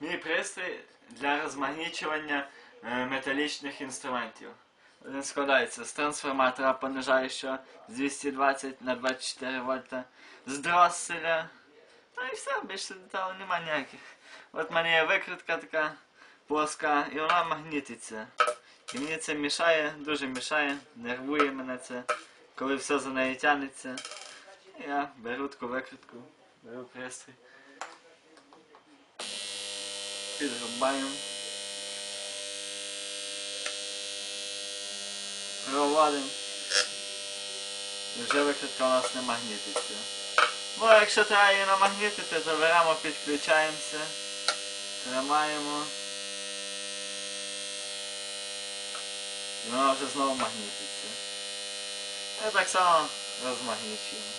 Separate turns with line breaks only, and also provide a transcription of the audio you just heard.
Мій пристрій для розмагнічування е, металічних інструментів. Він складається з трансформатора понижаючого з 220 на 24 вольта, з дросселя. Ну і все, більше деталей нема ніяких. От в мене є викритка така плоска, і вона магнітиться. І мені це мішає, дуже мішає, нервує мене це, коли все за нею тянеться. Я беру таку викритку, беру пристрій. Підрубаємо. Проводимо. І вже викритка у нас не магнітиться. Ну, а якщо треба її намагнітити, то беремо, підключаємося, тримаємо. І вона вже знову магнітиться. І так само розмагнічуємо.